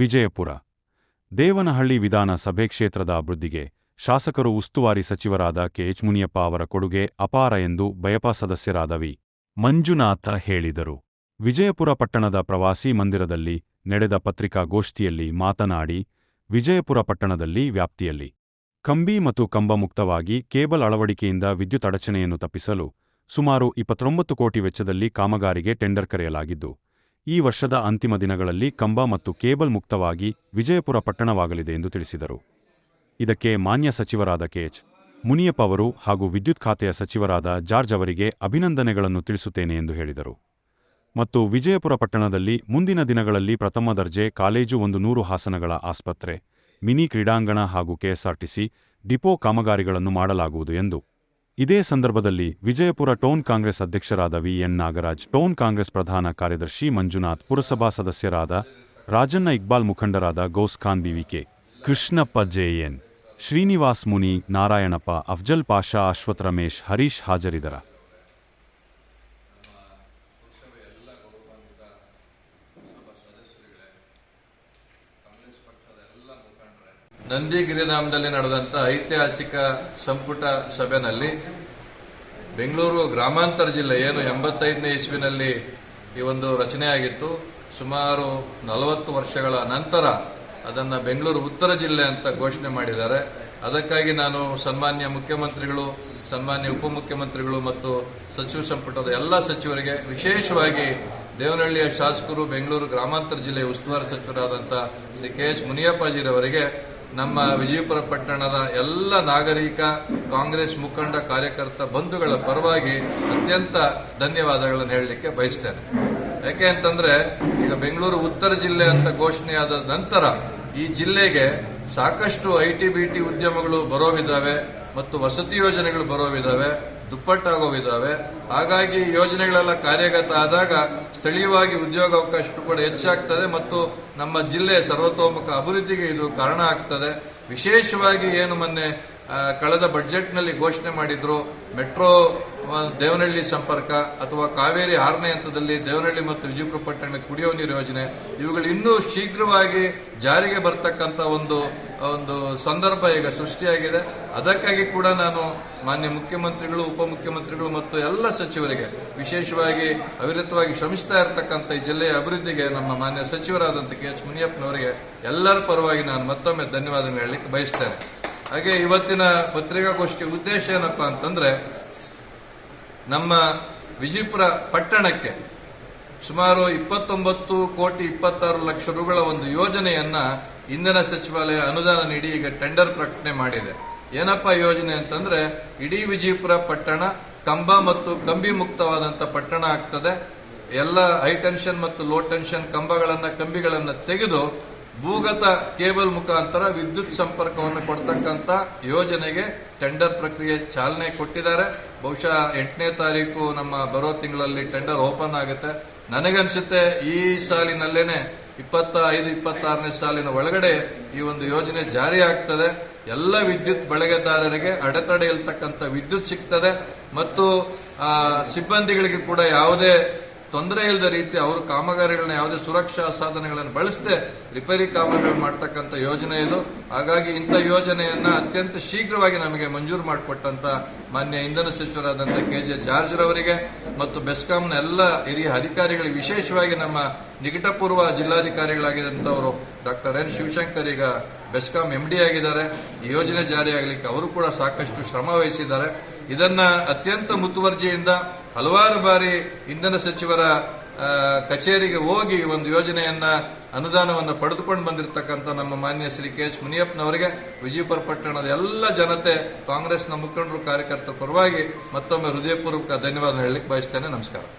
ವಿಜಯಪುರ. ದೇವನಹಳ್ಳಿ ವಿಧಾನ ಸಭೆ ಕ್ಷೇತ್ರದ ಅಭಿವೃದ್ಧಿಗೆ ಶಾಸಕರು ಉಸ್ತುವಾರಿ ಸಚಿವರಾದ ಕೆಎಚ್ ಮುನಿಯಪ್ಪ ಅವರ ಕೊಡುಗೆ ಅಪಾರ ಎಂದು ಬಯಪ ಸದಸ್ಯರಾದ ವಿ. ಮಂಜುನಾಥ ಹೇಳಿದರು. ವಿಜಯಪುರ ಪಟ್ಟಣದ ಪ್ರವಾಸಿ ಮಂದಿರದಲ್ಲಿ ನಡೆದ ಪತ್ರಿಕಾಗೋಷ್ಠಿಯಲ್ಲಿ ಮಾತನಾಡಿ, ವಿಜಯಪುರ ಪಟ್ಟಣದಲ್ಲಿ ವ್ಯಾಪ್ತಿಯಲ್ಲಿ ಕಂಬಿ ಮತ್ತು ಕಂಬ ಮುಕ್ತವಾಗಿ ಕೇಬಲ್ ಅಳವಡಿಕೆಯಿಂದ ವಿದ್ಯುತ್ ಅಡಚಣೆಯನ್ನು ತಪ್ಪಿಸಲು ಸುಮಾರು ಇಪ್ಪತ್ತೊಂಬತ್ತು ಕೋಟಿ ವೆಚ್ಚದಲ್ಲಿ ಕಾಮಗಾರಿಗೆ ಟೆಂಡರ್ ಕರೆಯಲಾಗಿದ್ದು ಈ ವರ್ಷದ ಅಂತಿಮ ದಿನಗಳಲ್ಲಿ ಕಂಬ ಮತ್ತು ಕೇಬಲ್ ಮುಕ್ತವಾಗಿ ವಿಜಯಪುರ ಪಟ್ಟಣವಾಗಲಿದೆ ಎಂದು ತಿಳಿಸಿದರು. ಇದಕ್ಕೆ ಮಾನ್ಯ ಸಚಿವರಾದ ಕೆಎಚ್ ಮುನಿಯಪ್ಪ ಅವರು ಹಾಗೂ ವಿದ್ಯುತ್ ಖಾತೆಯ ಸಚಿವರಾದ ಜಾರ್ಜ್ ಅವರಿಗೆ ಅಭಿನಂದನೆಗಳನ್ನು ತಿಳಿಸುತ್ತೇನೆ ಎಂದು ಹೇಳಿದರು. ಮತ್ತು ವಿಜಯಪುರ ಪಟ್ಟಣದಲ್ಲಿ ಮುಂದಿನ ದಿನಗಳಲ್ಲಿ ಪ್ರಥಮ ದರ್ಜೆ ಕಾಲೇಜು ಒಂದು ನೂರು ಹಾಸನಗಳ ಆಸ್ಪತ್ರೆ, ಮಿನಿ ಕ್ರೀಡಾಂಗಣ ಹಾಗೂ ಕೆಎಸ್ಆರ್ಟಿಸಿ ಡಿಪೋ ಕಾಮಗಾರಿಗಳನ್ನು ಮಾಡಲಾಗುವುದು ಎಂದು ಇದೇ ಸಂದರ್ಭದಲ್ಲಿ ವಿಜಯಪುರ ಟೌನ್ ಕಾಂಗ್ರೆಸ್ ಅಧ್ಯಕ್ಷರಾದ ವಿಎನ್ ನಾಗರಾಜ್, ಟೌನ್ ಕಾಂಗ್ರೆಸ್ ಪ್ರಧಾನ ಕಾರ್ಯದರ್ಶಿ ಮಂಜುನಾಥ್, ಪುರಸಭಾ ಸದಸ್ಯರಾದ ರಾಜಣ್ಣ ಇಕ್ಬಾಲ್ ಮುಖಂಡರಾದ Gauss Khan BVK Krishnappa JN Srinivas Muni, Narayanappa, Afzal Pasha, Ashwath Ramesh, Harish ಹಾಜರಿದರ. ನಂದಿಗಿರಿಧಾಮದಲ್ಲಿ ನಡೆದಂಥ ಐತಿಹಾಸಿಕ ಸಂಪುಟ ಸಭೆಯಲ್ಲಿ ಬೆಂಗಳೂರು ಗ್ರಾಮಾಂತರ ಜಿಲ್ಲೆ ಏನು ಎಂಬತ್ತೈದನೇ ಇಸ್ವಿನಲ್ಲಿ ಈ ಒಂದು ರಚನೆಯಾಗಿತ್ತು. ಸುಮಾರು ನಲವತ್ತು ವರ್ಷಗಳ ನಂತರ ಅದನ್ನು ಬೆಂಗಳೂರು ಉತ್ತರ ಜಿಲ್ಲೆ ಅಂತ ಘೋಷಣೆ ಮಾಡಿದ್ದಾರೆ. ಅದಕ್ಕಾಗಿ ನಾನು ಸನ್ಮಾನ್ಯ ಮುಖ್ಯಮಂತ್ರಿಗಳು, ಸನ್ಮಾನ್ಯ ಉಪಮುಖ್ಯಮಂತ್ರಿಗಳು ಮತ್ತು ಸಚಿವ ಸಂಪುಟದ ಎಲ್ಲ ಸಚಿವರಿಗೆ ವಿಶೇಷವಾಗಿ ದೇವನಹಳ್ಳಿಯ ಶಾಸಕರು, ಬೆಂಗಳೂರು ಗ್ರಾಮಾಂತರ ಜಿಲ್ಲೆಯ ಉಸ್ತುವಾರಿ ಸಚಿವರಾದಂಥ ಶ್ರೀ ಕೆ ಎಸ್ ಮುನಿಯಪ್ಪಾಜಿರವರಿಗೆ ನಮ್ಮ ವಿಜಯಪುರ ಪಟ್ಟಣದ ಎಲ್ಲ ನಾಗರಿಕ ಕಾಂಗ್ರೆಸ್ ಮುಖಂಡ ಕಾರ್ಯಕರ್ತ ಬಂಧುಗಳ ಪರವಾಗಿ ಅತ್ಯಂತ ಧನ್ಯವಾದಗಳನ್ನು ಹೇಳಲಿಕ್ಕೆ ಬಯಸ್ತೇನೆ. ಯಾಕೆ ಅಂತಂದ್ರೆ, ಈಗ ಬೆಂಗಳೂರು ಉತ್ತರ ಜಿಲ್ಲೆ ಅಂತ ಘೋಷಣೆಯಾದ ನಂತರ ಈ ಜಿಲ್ಲೆಗೆ ಸಾಕಷ್ಟು ಐ ಟಿ ಬಿ ಟಿ ಉದ್ಯಮಗಳು ಬರೋವಿದ್ದಾವೆ ಮತ್ತು ವಸತಿ ಯೋಜನೆಗಳು ಬರೋವಿದ್ದಾವೆ ದುಪ್ಪಟ್ಟಾಗೋವಿದ್ದಾವೆ ಹಾಗಾಗಿ ಯೋಜನೆಗಳೆಲ್ಲ ಕಾರ್ಯಗತ ಆದಾಗ ಸ್ಥಳೀಯವಾಗಿ ಉದ್ಯೋಗಾವಕಾಶ ಕೂಡ ಹೆಚ್ಚಾಗ್ತದೆ ಮತ್ತು ನಮ್ಮ ಜಿಲ್ಲೆ ಸರ್ವತೋಮುಖ ಅಭಿವೃದ್ಧಿಗೆ ಇದು ಕಾರಣ ಆಗ್ತದೆ. ವಿಶೇಷವಾಗಿ ಏನು ಮೊನ್ನೆ ಕಳೆದ ಬಜೆಟ್ನಲ್ಲಿ ಘೋಷಣೆ ಮಾಡಿದ್ರು ಮೆಟ್ರೋ ದೇವನಹಳ್ಳಿ ಸಂಪರ್ಕ ಅಥವಾ ಕಾವೇರಿ ಆರನೇ ಹಂತದಲ್ಲಿ ದೇವನಹಳ್ಳಿ ಮತ್ತು ವಿಜಯಪುರ ಪಟ್ಟಣ ಕುಡಿಯುವ ನೀರು ಯೋಜನೆ, ಇವುಗಳು ಇನ್ನೂ ಶೀಘ್ರವಾಗಿ ಜಾರಿಗೆ ಬರ್ತಕ್ಕಂಥ ಒಂದು ಒಂದು ಸಂದರ್ಭ ಈಗ ಸೃಷ್ಟಿಯಾಗಿದೆ. ಅದಕ್ಕಾಗಿ ಕೂಡ ನಾನು ಮಾನ್ಯ ಮುಖ್ಯಮಂತ್ರಿಗಳು, ಉಪಮುಖ್ಯಮಂತ್ರಿಗಳು ಮತ್ತು ಎಲ್ಲ ಸಚಿವರಿಗೆ ವಿಶೇಷವಾಗಿ ಅವಿರತವಾಗಿ ಶ್ರಮಿಸ್ತಾ ಇರತಕ್ಕಂಥ ಈ ಜಿಲ್ಲೆಯ ಅಭಿವೃದ್ಧಿಗೆ ನಮ್ಮ ಮಾನ್ಯ ಸಚಿವರಾದಂಥ ಕೆ ಎಚ್ ಮುನಿಯಪ್ಪನವರಿಗೆ ಎಲ್ಲರ ಪರವಾಗಿ ನಾನು ಮತ್ತೊಮ್ಮೆ ಧನ್ಯವಾದ ಹೇಳಲಿಕ್ಕೆ ಬಯಸ್ತೇನೆ. ಹಾಗೆ ಇವತ್ತಿನ ಪತ್ರಿಕಾಗೋಷ್ಠಿಯ ಉದ್ದೇಶ ಏನಪ್ಪ ಅಂತಂದ್ರೆ, ನಮ್ಮ ವಿಜಯಪುರ ಪಟ್ಟಣಕ್ಕೆ ಸುಮಾರು ಇಪ್ಪತ್ತೊಂಬತ್ತು ಕೋಟಿ ಇಪ್ಪತ್ತಾರು ಲಕ್ಷ ರುಗಳ ಒಂದು ಯೋಜನೆಯನ್ನ ಇಂಧನ ಸಚಿವಾಲಯ ಅನುದಾನ ನೀಡಿ ಈಗ ಟೆಂಡರ್ ಪ್ರಕಟಣೆ ಮಾಡಿದೆ. ಏನಪ್ಪ ಯೋಜನೆ ಅಂತಂದ್ರೆ, ಇಡೀ ವಿಜಯಪುರ ಪಟ್ಟಣ ಕಂಬ ಮತ್ತು ಕಂಬಿ ಮುಕ್ತವಾದಂತ ಪಟ್ಟಣ ಆಗ್ತದೆ. ಎಲ್ಲ ಹೈ ಟೆನ್ಷನ್ ಮತ್ತು ಲೋ ಟೆನ್ಷನ್ ಕಂಬಗಳನ್ನ, ಕಂಬಿಗಳನ್ನ ತೆಗೆದು ಭೂಗತ ಕೇಬಲ್ ಮುಖಾಂತರ ವಿದ್ಯುತ್ ಸಂಪರ್ಕವನ್ನು ಕೊಡ್ತಕ್ಕಂಥ ಯೋಜನೆಗೆ ಟೆಂಡರ್ ಪ್ರಕ್ರಿಯೆ ಚಾಲನೆ ಕೊಟ್ಟಿದ್ದಾರೆ. ಬಹುಶಃ ಎಂಟನೇ ತಾರೀಕು ನಮ್ಮ ಬರೋ ತಿಂಗಳಲ್ಲಿ ಟೆಂಡರ್ ಓಪನ್ ಆಗುತ್ತೆ. ನನಗನ್ಸುತ್ತೆ ಈ ಸಾಲಿನಲ್ಲೇನೆ ಇಪ್ಪತ್ತ ಐದು ಇಪ್ಪತ್ತಾರನೇ ಸಾಲಿನ ಒಳಗಡೆ ಈ ಒಂದು ಯೋಜನೆ ಜಾರಿ ಆಗ್ತದೆ. ಎಲ್ಲ ವಿದ್ಯುತ್ ಬಳಕೆದಾರರಿಗೆ ಅಡೆತಡೆ ಇಲ್ತಕ್ಕಂಥ ವಿದ್ಯುತ್ ಸಿಗ್ತದೆ. ಮತ್ತು ಸಿಬ್ಬಂದಿಗಳಿಗೆ ಕೂಡ ಯಾವುದೇ ತೊಂದರೆ ಇಲ್ಲದ ರೀತಿ ಅವರು ಕಾಮಗಾರಿಗಳನ್ನ ಯಾವುದೇ ಸುರಕ್ಷಾ ಸಾಧನಗಳನ್ನು ಬಳಸದೆ ರಿಪೇರಿ ಕಾಮಗಾರಿಗಳು ಮಾಡ್ತಕ್ಕಂಥ ಯೋಜನೆ ಇದು. ಹಾಗಾಗಿ ಇಂಥ ಯೋಜನೆಯನ್ನ ಅತ್ಯಂತ ಶೀಘ್ರವಾಗಿ ನಮಗೆ ಮಂಜೂರು ಮಾಡಿಕೊಟ್ಟಂಥ ಮಾನ್ಯ ಇಂಧನ ಸಚಿವರಾದಂಥ ಕೆ ಜೆ ಜಾರ್ಜ್ ರವರಿಗೆ ಮತ್ತು ಬೆಸ್ಕಾಂನ ಎಲ್ಲ ಹಿರಿಯ ಅಧಿಕಾರಿಗಳಿಗೆ ವಿಶೇಷವಾಗಿ ನಮ್ಮ ನಿಕಟಪೂರ್ವ ಜಿಲ್ಲಾಧಿಕಾರಿಗಳಾಗಿರುವಂಥವರು ಡಾಕ್ಟರ್ ಎನ್ ಶಿವಶಂಕರ್ ಈಗ ಬೆಸ್ಕಾಂ ಎಂ ಡಿ ಆಗಿದ್ದಾರೆ. ಈ ಯೋಜನೆ ಜಾರಿಯಾಗಲಿಕ್ಕೆ ಅವರು ಕೂಡ ಸಾಕಷ್ಟು ಶ್ರಮ ವಹಿಸಿದ್ದಾರೆ. ಇದನ್ನ ಅತ್ಯಂತ ಮುತುವರ್ಜಿಯಿಂದ ಹಲವಾರು ಬಾರಿ ಇಂಧನ ಸಚಿವರ ಕಚೇರಿಗೆ ಹೋಗಿ ಒಂದು ಯೋಜನೆಯನ್ನ ಅನುದಾನವನ್ನು ಪಡೆದುಕೊಂಡು ಬಂದಿರತಕ್ಕಂಥ ನಮ್ಮ ಮಾನ್ಯ ಶ್ರೀ ಕೆ ಎಚ್ ಮುನಿಯಪ್ಪನವರಿಗೆ, ವಿಜಯಪುರ ಪಟ್ಟಣದ ಎಲ್ಲ ಜನತೆ, ಕಾಂಗ್ರೆಸ್ನ ಮುಖಂಡರು, ಕಾರ್ಯಕರ್ತರ ಪರವಾಗಿ ಮತ್ತೊಮ್ಮೆ ಹೃದಯಪೂರ್ವಕ ಧನ್ಯವಾದ ಹೇಳಲಿಕ್ಕೆ ಬಯಸ್ತೇನೆ. ನಮಸ್ಕಾರ.